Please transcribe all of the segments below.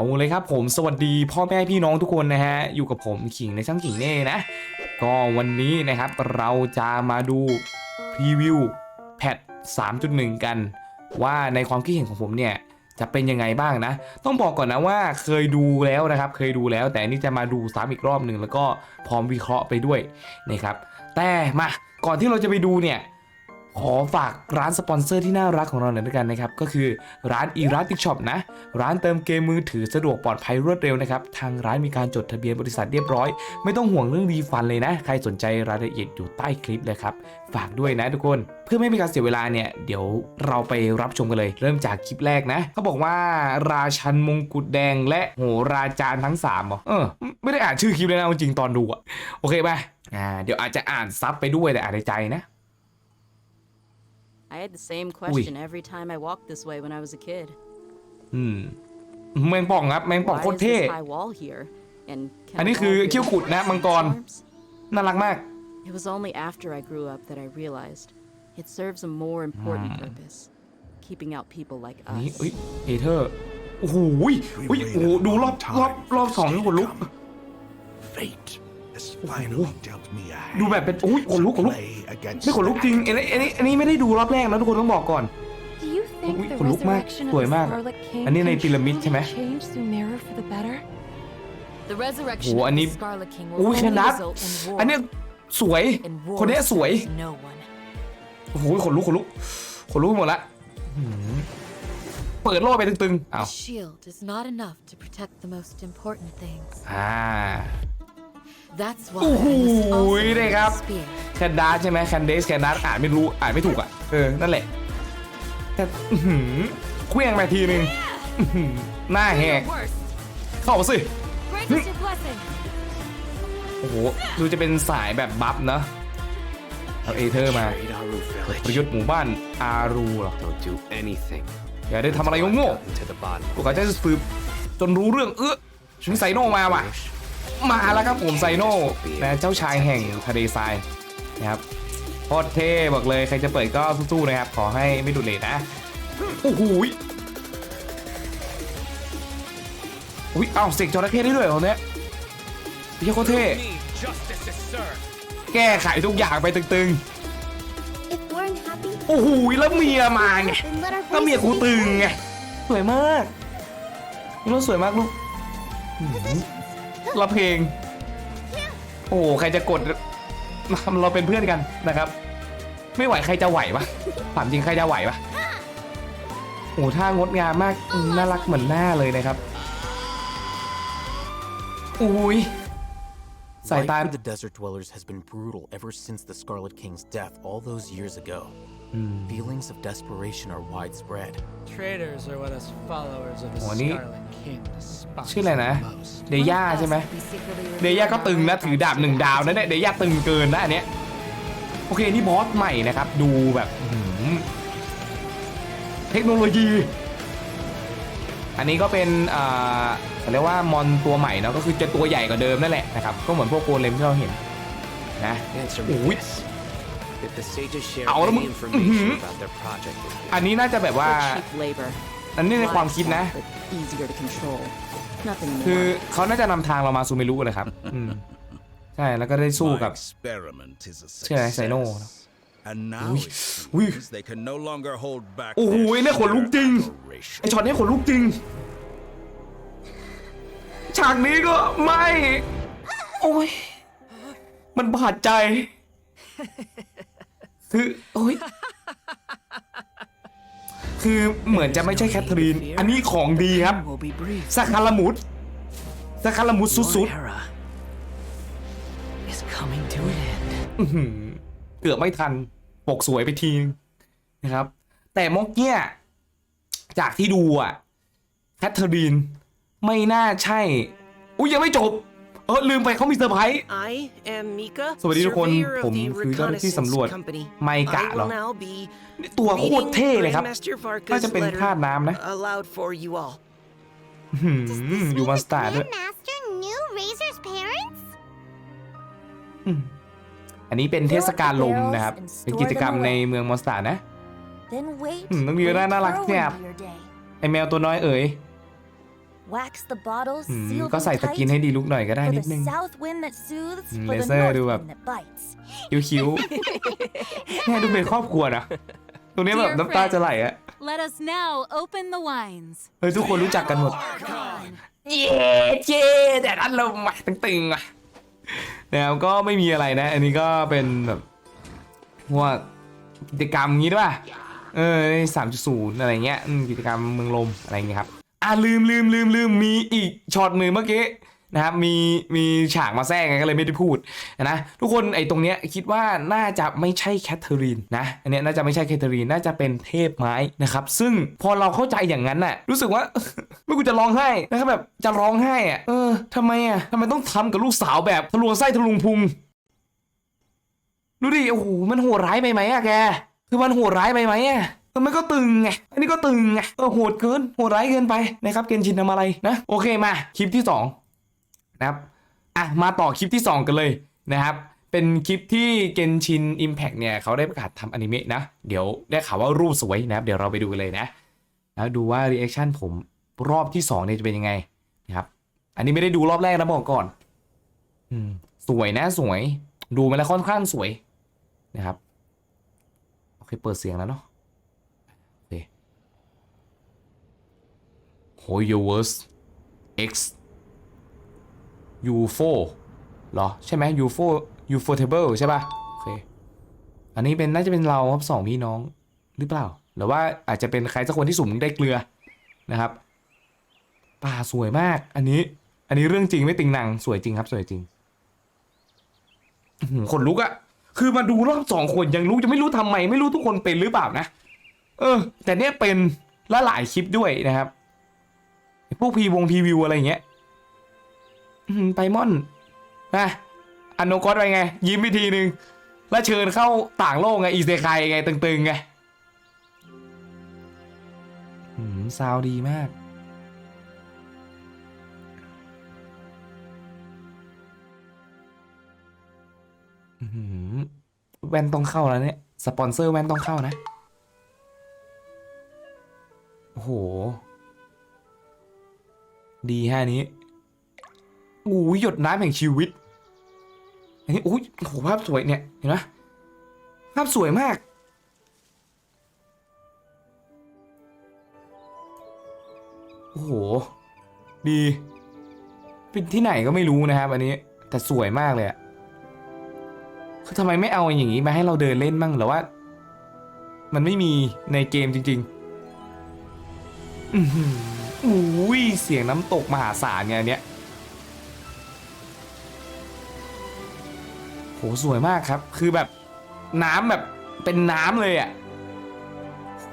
เอาเลยครับผมสวัสดีพ่อแม่พี่น้องทุกคนนะฮะ อยู่กับผมขิงในช่างขิงเน่นะ ก็วันนี้นะครับเราจะมาดูพรีวิวแพท3.1 กัน ว่าในความคิดเห็นของผมเนี่ยจะเป็นยังไงบ้างนะ ต้องบอกก่อนนะว่าเคยดูแล้วนะครับ เคยดูแล้ว แต่นนี่จะมาดูซ้ำอีกรอบหนึ่งแล้วก็พร้อมวิเคราะห์ไปด้วยนะครับ แต่มาก่อนที่เราจะไปดูเนี่ย ขอฝากร้านสปอนเซอร์ที่น่ารักของเราหน่อยด้วยกันนะครับ ก็คือร้าน e r a t i c Shop นะ ร้านเติมเกมมือถือสะดวกปลอดภัยรวดเร็วนะครับ ทางร้านมีการจดทะเบียนบริษัทเรียบร้อย ไม่ต้องห่วงเรื่องรีฟันเลยนะ ใครสนใจรายละเอียดอยู่ใต้คลิปเลยครับ ฝากด้วยนะทุกคน เพื่อไม่ให้การเสียเวลาเนี่ย เดี๋ยวเราไปรับชมกันเลย เริ่มจากคลิปแรกนะเขาบอกว่าราชันมงกุฎแดงและโหราจารย์ทั้งสามเหรอเออไม่ได้อ่านชื่อคลิปเลยนะจริงตอนดูอะโอเคไปอ่าเดี๋ยวอาจจะอ่านซับไปด้วยแต่อ่านในใจนะ I had the same question every time I walked this way when I was a kid. อืมแมงป่องครับแมงป่อง Why โคตร is เท่ this high wall here? And can อันนี้ a คือ wall เขี้ยว build กุดนะมังกร charms? น่ารักมาก It was only after I grew up that I realized it serves a more important purpose, keeping out people like อันนี้ us. เอ้ยเอเธอร์โอ้โหอุ้ยอุ้ยโอ้โหดูรอบรอบรอบสองนี่ขนลุก Fate ดู hand แบบเป็นอุ้ยขนลุกขนลุก play against ไม่ขนลุกจริงอันนี้อันนี้อันนี้ไม่ได้ดูรอบแรกนะทุกคนต้องบอกก่อน Do you think Ui, the khổ lúc mát, resurrection of tuổi the mát. Scarlet King Anh đi này can pyramid chứ truly mẹ? change the mirror for the better? The resurrection Ủa, of anh the đi- Scarlet King will Ui, only khen đát. result in war. อันเนี้ยสวย and war คนเนี้ยสวย serves no one. โอ้โหขนลุกขนลุกขนลุกไปหมดละหืมเปิดโล่ไปตึงๆอ้าว A shield is not enough to protect the most important things. อ่า That's why โอ้โห I must also ได้ use ครับ a spear. แคนดาใช่ไหมแคนเดสแคนดาอ่านไม่รู้อ่านไม่ถูกอะ เออ นั่นแหละแต่อื้อหือเคลี้ยงไปทีนึงอื้อหือหน้าแหก Worst. เข้ามาสิ Grant us your blessing. โอ้โห ดูจะเป็นสายแบบบัฟเนอะเอาเอเธอร์มา Trade Aru ประ village. ยุทธ์หมู่บ้านอารูเหรอ Don't do anything. อย่าได้ทำอะไร until I've โง่ gotten to the bottom ๆพวกเขาจะสืบจนรู้เรื่องเออถึงไซโนมาว่ะ มาแล้วครับผมไซโน่นะเจ้าชายแห่งทะเลทรายนะครับโคตรเท่บอกเลยใครจะเปิดก็สู้ๆนะครับ ขอให้ไม่ดุเลทนะโอ้โหอุ้ยเอ้าเสกจอระเข้ได้ด้วยเหรอเนี่ยพี่โคตรเท่แก้ไขทุกอย่างไปตึงๆ โอ้โหแล้วเมียมาไง then let our ก็เมียกูตึงไง สวยมากลูกสวยมากลูก หืมเราเพลง โอ้โหใครจะกด เราเป็นเพื่อนกันนะครับ ไม่ไหวใครจะไหวปะถามจริงใครจะไหวปะโอ้โหท่างดงามมากอืมน่ารักเหมือนหน้าเลยนะครับ อุ้ยสาย Life ตา for the desert dwellers has been brutal ever since the Scarlet King's death all those years ago. Feelings of desperation are widespread. Traitors are what us followers of the Ủa, ní- Scarlet King despise ชื่ออะไรนะ the most. เดย่าใช่ไหม We secretly เดย่า reveal ก็ our ตึงนะถือดาบหนึ่งดาวนะเนี่ยเดย่าตึงเกินนะอันเนี้ยโอเคนี่บอสใหม่นะครับ ดูแบบอื้อหือเทคโนโลยี อันนี้ก็เป็นอ่าเขาเรียกว่ามอนตัวใหม่เนาะก็คือจะตัวใหญ่กว่าเดิมนั่นแหละนะครับ ก็เหมือนพวกโกเลมที่เราเห็นนะ Answer Ủa. me this. If the sages share Ảo lắm. any information Mhm. about their project with อัน you, นี้น่าจะแบบว่า For cheap labor. อันนี้ในความคิดนะ Livestock, but easier to control. Nothing คือ more. เขาน่าจะนำทางเรามาซูเมรุเลยครับ อืม ใช่ แล้วก็ได้สู้ My กับ experiment is a ชื่ออะไรไซโน่ success. And now Ui. it Ui. seems they can no longer hold back โอ้โห their เนี่ยขนลุกจริง sheer adoration. ไอช็อตนี้ขนลุกจริง ฉากนี้ก็ไม่ โอ้ย มันบาดใจ คือโอ้ยคือเหมือนจะไม่ใช่แคทเธอรีน อันนี้ของดีครับ Will be brief. สคารามุดสคารามุดสุด Your era is coming to an end. ๆอื้อหือเกือบไม่ทัน ปกสวยไปทีนึงนะครับ แต่มกเนี่ย จากที่ดูอะแคทเธอรีน ไม่น่าใช่ อุ้ยยังไม่จบ เออลืมไปเขามีเซอร์ไพรส์ I am Mika, สวัสดีทุกคน surveyor of ผม the คือเจ้าหน้าที่สำรวจ reconnaissance company. ไมกะ I เหรอ will now be นี่ตัวโคตร reading เท่เลยครับ Grandmaster Varka's น่าจะเป็น letter ธาตุน้ำนะ aloud for you all. หืมอยู่มาสตาร์ด้วย Grandmaster knew Razor's parents? อันนี้เป็นเทศกาลลมนะครับ เป็นกิจกรรมในเมืองมอนสตาร์นะ Then wait. อืม ต้องมีน่าน่ารัก grow เนี่ย into your day. ไอแมวตัวน้อยเอ๋ย Wax the bottles, อืม seal ก็ them ใส่สกิน tight ให้ดีลุกหน่อยก็ได้ for นิ the ดนึง south wind that soothes, อืม for the laser north ดูแบบ wind that bites. คิ้วๆ เนี่ยดูเป็นครอบครัวนะตรงนี้แบบ Dear น้ำตาจะไหลอะ Let us now open the wines. เฮ้ยทุกคนรู้จักกันหมด เย้เย้แต่อันลมมาตึงๆอะนะครับก็ไม่มีอะไรนะ อันนี้ก็เป็นแบบพวกกิจกรรมงี้ด้วยป่ะเออสามจุดศูนย์อะไรเงี้ยอืมกิจกรรมเมืองลมอะไรเงี้ยครับ อะลืมลืมลืมลืมมีอีกช็อตหนึ่งเมื่อกี้นะครับมีมีฉากมาแทรกไงก็เลยไม่ได้พูดนะทุกคนไอ้ตรงเนี้ยคิดว่าน่าจะไม่ใช่แคทเธอรีนนะอันเนี้ยน่าจะไม่ใช่แคทเธอรีนน่าจะเป็นเทพไม้นะครับซึ่งพอเราเข้าใจอย่างนั้นน่ะรู้สึกว่าไม่กูจะร้องไห้นะครับแบบจะร้องไห้อะเออทำไมอะทำไมต้องทำกับลูกสาวแบบทะลวงไส้ทะลุงพุงดูดิโอ้โหมันโหดร้ายไปไหมอะแกคือมันโหดร้ายไปไหมอะ เออมันก็ตึงไง อันนี้ก็ตึงไง เออโหดเกิน โหดร้ายเกินไปนะครับ เกนชินทำอะไรนะ โอเคมาคลิปที่สองนะครับ อะ มาต่อคลิปที่สองกันเลยนะครับ เป็นคลิปที่เกนชิน Impact เนี่ยเขาได้ประกาศทำอนิเมะนะ เดี๋ยวได้ข่าวว่ารูปสวยนะครับ เดี๋ยวเราไปดูกันเลยนะแล้วดูว่ารีแอคชั่นผมรอบที่2เนี่ยจะเป็นยังไงนะครับ อันนี้ไม่ได้ดูรอบแรกนะบอกก่อน อืม สวยนะสวย ดูมาแล้วค่อนข้างสวยนะครับ โอเค เปิดเสียงแล้วเนาะโอเค โหยเวอร์ส X UFO เหรอ ใช่ไหม UFO UFO table ใช่ป่ะ โอเค อันนี้เป็นน่าจะเป็นเราครับสองพี่น้องหรือเปล่า หรือว่าอาจจะเป็นใครสักคนที่สุ่มได้เกลือนะครับ ป่าสวยมาก อันนี้ อันนี้เรื่องจริงไม่ติงหนังสวยจริงครับ สวยจริงอื้อหือขนลุกอะคือมาดูรอบสองคนยังรู้จะไม่รู้ทำไมไม่รู้ทุกคนเป็นหรือเปล่านะ เออ แต่เนี้ยเป็นและหลายคลิปด้วยนะครับ พวกพีวงพีวิวอะไรอย่างเงี้ยไปม่อนนะอันโนกอสไปไง ยิ้มไปทีนึง แล้วเชิญเข้าต่างโลกไง อีเซคายไง ตึงๆไงหืมซาวดีมาก แว่นต้องเข้าแล้วเนี่ย สปอนเซอร์แว่นต้องเข้านะ โอ้โห ดีฮะอันนี้อู้ยหยดน้ำแห่งชีวิต อันนี้อุ้ยโอ้โหภาพสวยเนี่ยเห็นไหมภาพสวยมาก โอ้โห ดี เป็นที่ไหนก็ไม่รู้นะครับอันนี้ แต่สวยมากเลยอะคือทำไมไม่เอาอย่างนี้มาให้เราเดินเล่นบ้างหรือว่า มันไม่มีในเกมจริง ๆ อุ้ยเสียงน้ำตกมหาศาลไงอันเนี้ยโหสวยมากครับ คือแบบน้ำแบบเป็นน้ำเลยอะ่ะ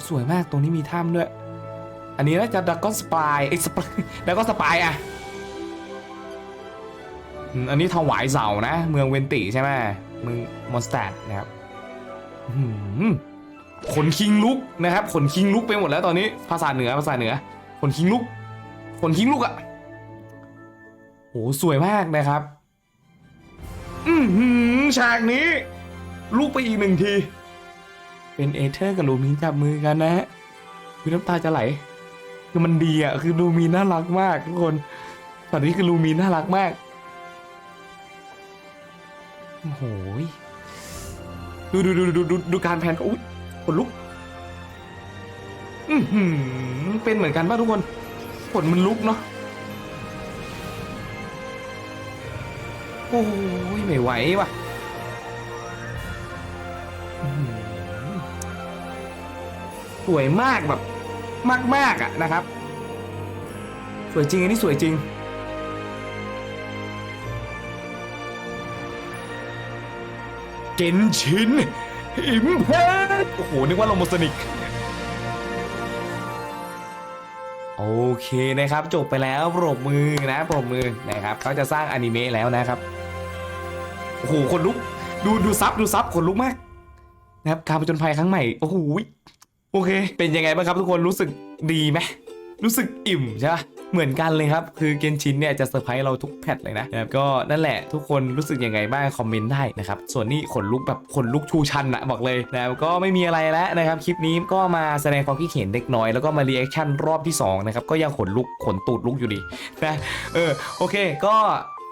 สวยมากตรงนี้มีถ้ำด้วย อันนี้น่าจะดักก้อนสปายไอ้สปายดักก้อนสปายอะอืมอันนี้ถวายเสานะ เมืองเวนติใช่ไหมเมืองมอนสเตดนะครับหือขนคิงลุกนะครับขนคิงลุกไปหมดแล้วตอนนี้ภาษาเหนือภาษาเหนือ ขนคิงลุกขนคิงลุกอะ่ะโหสวยมากนะครับ อือหือฉากนี้ ลูกไปอีกหนึ่งที เป็นเอเธอร์กับลูมินจับมือกันนะฮะคือน้ำตาจะไหล คือมันดีอะคือลูมีนน่ารักมากทุกคนตอนนี้คือลูมีนน่ารักมากโอ้โหยดูดูดูดูดูดูการแพนก็อุ๊ยขนลุก อือหือ เป็นเหมือนกันป่ะทุกคนขนมันลุกเนาะโอ้ยไม่ไหวว่ะสวยมากแบบมากมากๆอะนะครับ สวยจริงอันนี้สวยจริงเกนชินอิมเพสโอ้โห นึกว่าโลโมสนิก โอเคนะครับ จบไปแล้วปรบมือนะปรบมือนะครับเขาจะสร้างอนิเมะแล้วนะครับโอ้โหคนลุก ดูดูซับดูซับคนลุกมากนะครับการผจญภัยครั้งใหม่โอ้โหโอเค เป็นยังไงบ้างครับทุกคนรู้สึกดีไหมรู้สึกอิ่มใช่ไหม เหมือนกันเลยครับ คือเกนชินเนี่ยจะเซอร์ไพรส์เราทุกแพทเลยนะครับก็นั่นแหละทุกคนรู้สึกยังไงบ้างคอมเมนต์ได้นะครับส่วนนี้ขนลุกแบบขนลุกชูชันอะบอกเลยนะครับก็ไม่มีอะไรแล้วนะครับคลิปนี้ก็มาแสดงความคิดเห็นเล็กน้อย แล้วก็มารีแอคชั่นรอบที่2นะครับก็ยังขนลุกขนตูดลุกอยู่ดีนะเออโอเคก็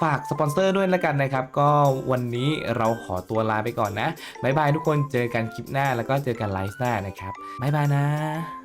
ฝากสปอนเซอร์ด้วยแล้วกันนะครับ ก็วันนี้เราขอตัวลาไปก่อนนะ บ๊ายบายทุกคนเจอกันคลิปหน้าแล้วก็เจอกันไลฟ์หน้านะครับ บ๊ายบายนะ